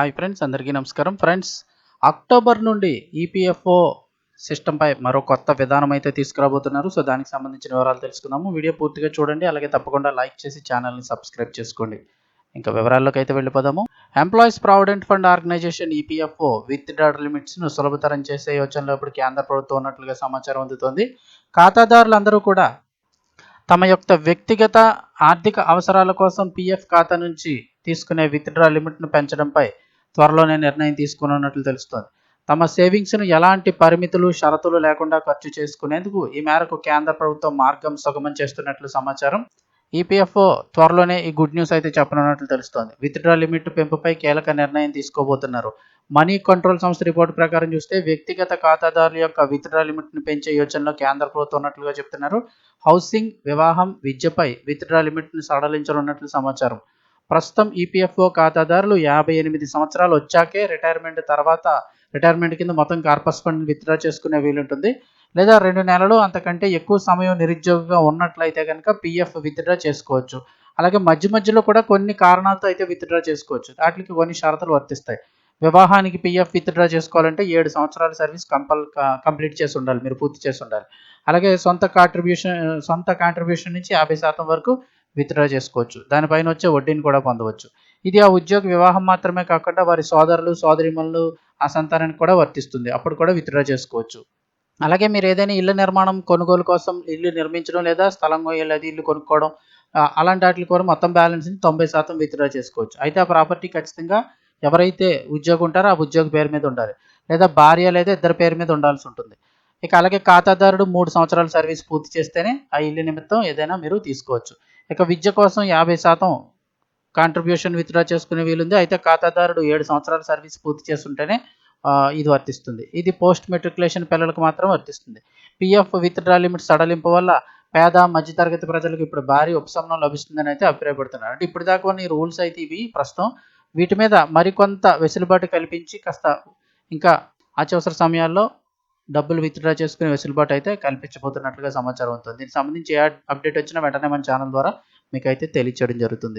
Hi friends అందరికీ నమస్కారం. Friends October నుండి ఈపీఎఫ్ఓ సిస్టంపై మరో కొత్త విధానం అయితే తీసుకురాబోతున్నారు. సో దానికి సంబంధించిన వివరాలు తెలుసుకుందాము. వీడియో పూర్తిగా చూడండి. అలాగే తప్పకుండా లైక్ చేసి ఛానల్ని సబ్స్క్రైబ్ చేసుకోండి. ఇంకా వివరాల్లోకి అయితే వెళ్ళిపోదాము. Employees provident fund organisation EPFO withdrawal లిమిట్స్ను సులభతరం చేసే యోచనలో ఇప్పుడు కేంద్ర ప్రభుత్వం ఉన్నట్లుగా సమాచారం అందుతోంది. ఖాతాదారులందరూ కూడా తమ యొక్క వ్యక్తిగత ఆర్థిక అవసరాల కోసం పీఎఫ్ ఖాతా నుంచి తీసుకునే విత్డ్రా లిమిట్ను పెంచడంపై త్వరలోనే నిర్ణయం తీసుకున్నట్లు తెలుస్తోంది. తమ సేవింగ్స్ను ఎలాంటి పరిమితులు షరతులు లేకుండా ఖర్చు చేసుకునేందుకు ఈ మేరకు కేంద్ర ప్రభుత్వం మార్గం సుగమం చేస్తున్నట్లు సమాచారం. ఈపీఎఫ్ఓ త్వరలోనే ఈ గుడ్ న్యూస్ అయితే చెప్పనున్నట్లు తెలుస్తోంది. విత్డ్రా లిమిట్ పెంపుపై కీలక నిర్ణయం తీసుకోబోతున్నారు. మనీ కంట్రోల్ సంస్థ రిపోర్టు ప్రకారం చూస్తే వ్యక్తిగత ఖాతాదారుల యొక్క విత్డ్రా లిమిట్ను పెంచే యోచనలో కేంద్ర ప్రభుత్వం ఉన్నట్లుగా చెప్తున్నారు. హౌసింగ్ వివాహం విద్యపై విత్డ్రా లిమిట్ను సడలించనున్నట్లు సమాచారం. ప్రస్తుతం ఈపీఎఫ్ఓ ఖాతాదారులు యాభై ఎనిమిది సంవత్సరాలు వచ్చాకే రిటైర్మెంట్ తర్వాత రిటైర్మెంట్ కింద మొత్తం కార్పస్ ఫండ్ విత్డ్రా చేసుకునే వీలుంటుంది. లేదా రెండు నెలలు అంతకంటే ఎక్కువ సమయం నిరుద్యోగిగా ఉన్నట్లయితే కనుక పీఎఫ్ విత్డ్రా చేసుకోవచ్చు. అలాగే మధ్య మధ్యలో కూడా కొన్ని కారణాలతో అయితే విత్డ్రా చేసుకోవచ్చు. వాటికి కొన్ని షరతులు వర్తిస్తాయి. వివాహానికి పీఎఫ్ విత్డ్రా చేసుకోవాలంటే ఏడు సంవత్సరాల సర్వీస్ కంపల్ కంప్లీట్ చేసి ఉండాలి. మీరు పూర్తి చేసి ఉండాలి. అలాగే సొంత కాంట్రిబ్యూషన్ సొంత కాంట్రిబ్యూషన్ నుంచి యాభై శాతం వరకు విత్డ్రా చేసుకోవచ్చు. దానిపైన వచ్చే వడ్డీని కూడా పొందవచ్చు. ఇది ఆ ఉద్యోగ వివాహం మాత్రమే కాకుండా వారి సోదరులు సోదరిమణులు ఆ సంతానానికి కూడా వర్తిస్తుంది. అప్పుడు కూడా విత్డ్రా చేసుకోవచ్చు. అలాగే మీరు ఏదైనా ఇల్లు నిర్మాణం కొనుగోలు కోసం ఇల్లు నిర్మించడం లేదా స్థలం లేదా ఇల్లు కొనుక్కోవడం అలాంటి వాటికి కూడా మొత్తం బ్యాలెన్స్ని తొంభై శాతం విత్డ్రా చేసుకోవచ్చు. అయితే ఆ ప్రాపర్టీ ఖచ్చితంగా ఎవరైతే ఉద్యోగం ఉంటారో ఆ ఉద్యోగ పేరు మీద ఉండాలి. లేదా భార్య లేదా ఇద్దరు పేరు మీద ఉండాల్సి ఉంటుంది. ఇక అలాగే ఖాతాదారుడు మూడు సంవత్సరాల సర్వీస్ పూర్తి చేస్తేనే ఆ ఇల్లు నిమిత్తం ఏదైనా మీరు తీసుకోవచ్చు. ఇక విద్య కోసం యాభై శాతం కాంట్రిబ్యూషన్ విత్డ్రా చేసుకునే వీలుంది. అయితే ఖాతాదారుడు ఏడు సంవత్సరాల సర్వీస్ పూర్తి చేస్తుంటేనే ఇది వర్తిస్తుంది. ఇది పోస్ట్ మెట్రికులేషన్ పిల్లలకు మాత్రం వర్తిస్తుంది. పిఎఫ్ విత్డ్రా లిమిట్ సడలింపు వల్ల పేద మధ్యతరగతి ప్రజలకు ఇప్పుడు భారీ ఉపశమనం లభిస్తుందని అయితే అభిప్రాయపడుతున్నారు. అంటే ఇప్పుడు దాకా కొన్ని రూల్స్ అయితే ఇవి ప్రస్తుతం వీటి మీద మరికొంత వెసులుబాటు కల్పించి కాస్త ఇంకా అత్యవసర సమయాల్లో డబ్బులు విత్డ్రా చేసుకునే వెసులుబాటు అయితే కల్పించబోతున్నట్లుగా సమాచారం ఉంటుంది. దీనికి సంబంధించి ఏ అప్డేట్ వచ్చినా వెంటనే మన ఛానల్ ద్వారా మీకు అయితే తెలియచేయడం జరుగుతుంది.